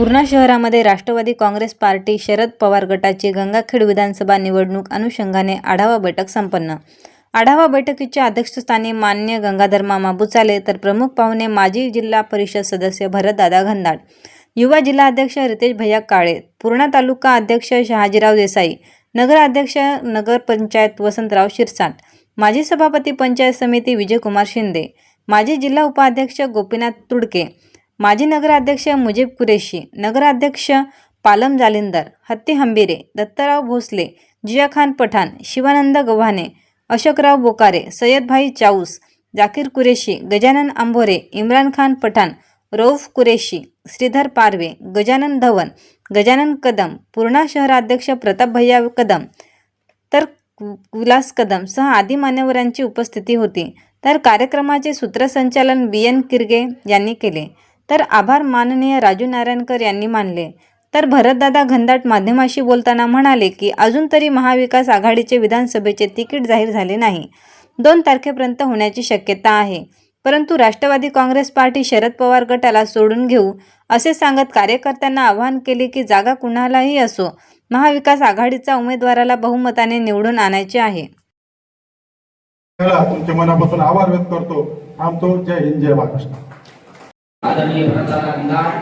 पूर्णा शहरामध्ये राष्ट्रवादी काँग्रेस पार्टी शरद पवार गटाची गंगाखेड विधानसभा निवडणूक अनुषंगाने आढावा बैठक संपन्न. आढावा बैठकीच्या अध्यक्षस्थानी मान्य गंगाधर मामा बुचाले तर प्रमुख पाहुणे माजी जिल्हा परिषद सदस्य भरतदादा घनदाट युवा जिल्हाध्यक्ष रितेश भैया काळे पूर्णा तालुका अध्यक्ष शहाजीराव देसाई नगराध्यक्ष नगरपंचायत वसंतराव शिरसाट माजी सभापती पंचायत समिती विजयकुमार शिंदे माजी जिल्हा उपाध्यक्ष गोपीनाथ तुडके माजी नगराध्यक्ष मुजीब कुरेशी नगराध्यक्ष पालम जालिंदर हत्ती हंबिरे दत्तराव भोसले जियाखान पठाण शिवानंद गव्हाणे अशोकराव बोकारे सय्यदभाई चाऊस जाकीर कुरेशी गजानन आंभोरे इम्रान खान पठाण रौफ कुरेशी श्रीधर पारवे गजानन धवन गजानन कदम पूर्णा शहराध्यक्ष प्रताप भैया कदम तर विलास कदम सह आदी मान्यवरांची उपस्थिती होती. तर कार्यक्रमाचे सूत्रसंचालन बी एन किरगे यांनी केले. तर आभार माननीय राजू नारायणकर यांनी मानले. तर भरतदादा घनदाट माध्यमाशी बोलताना म्हणाले की अजून तरी महाविकास आघाडीचे विधानसभेचे तिकीट जाहीर झाले नाही. दोन तारखेपर्यंत होण्याची शक्यता आहे. परंतु राष्ट्रवादी काँग्रेस पार्टी शरद पवार गटाला सोडून घेऊ असे सांगत कार्यकर्त्यांना आवाहन केले की जागा कुणालाही असो महाविकास आघाडीचा उमेदवाराला बहुमताने निवडून आणायचे आहे. तुमच्या मनापासून आभार व्यक्त करतो. थांबतो जय हिंद जय महाराष्ट्र. आदरणीय भरतदादा अंगार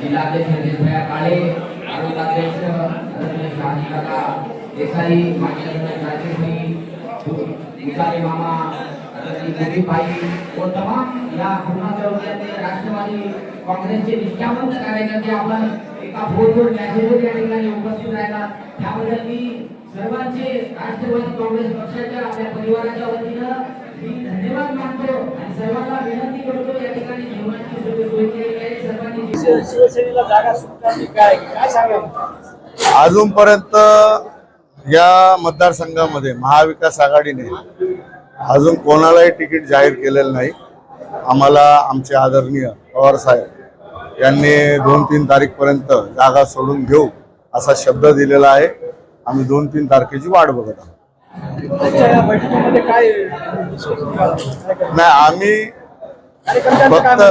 जिल्हाध्यक्ष निर्भया काळे तालुकाध्यक्ष आदरणीय शहाजीकाका देसाई माजी आदरणीय राजेशभाई मामा आदरणीय गोपीभाई व तमाम या तालुक्यातले राष्ट्रवादी काँग्रेसचे निष्ठावंत कार्यकर्ते आपण एका फोनवर मेसेजवर या ठिकाणी उपस्थित राहिला. त्याबद्दल मी सर्वांचे राष्ट्रवादी काँग्रेस पक्षाच्या आपल्या परिवाराच्या वतीनं मी धन्यवाद मानतो आणि सर्वांना विनंती करतो या ठिकाणी जेवणाची सोय सोय केलेली आहे सर्वांनी शिव- शिवसेनेला जागा सुटणार काय काय सांगाल अजूनपर्यंत या मतदारसंघामध्ये महाविकास आघाडीने अजून कोणालाही तिकीट जाहीर केलेलं नाही. आम्हाला आमचे आदरणीय पवार साहेब यांनी दोन तीन तारीखपर्यंत जागा सोडून घेऊ असा शब्द दिलेला आहे. आम्ही दोन तीन तारखेची वाट बघत आहोत? नाही आम्ही फक्त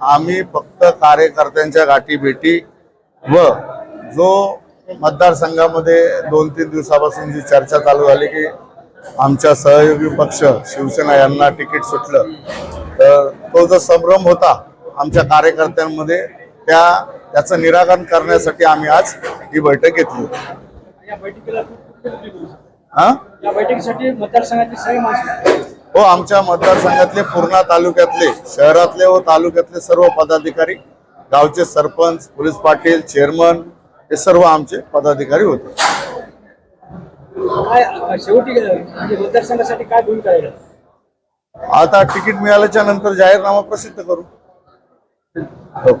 आम्ही फक्त कार्यकर्त्यांच्या गाठी भेटी व जो मतदारसंघामध्ये दोन तीन दिवसापासून जी चर्चा चालू झाली की आमच्या सहयोगी पक्ष शिवसेना यांना तिकीट सुटलं तर तो जो संभ्रम होता आमच्या कार्यकर्त्यांमध्ये त्या त्याचं निराकरण करण्यासाठी आम्ही आज ही बैठक घेतली? हा? या बैठकीसाठी सगळे माणसं हो आमच्या मतदारसंघातले पूर्णा तालुक्यातले शहरातले व तालुक्यातले सर्व पदाधिकारी गावचे सरपंच पोलीस पाटील चेअरमन हे सर्व आमचे पदाधिकारी होते. शेवटी म्हणजे काय आता तिकीट मिळाल्याच्या नंतर जाहीरनामा प्रसिद्ध करू. हो.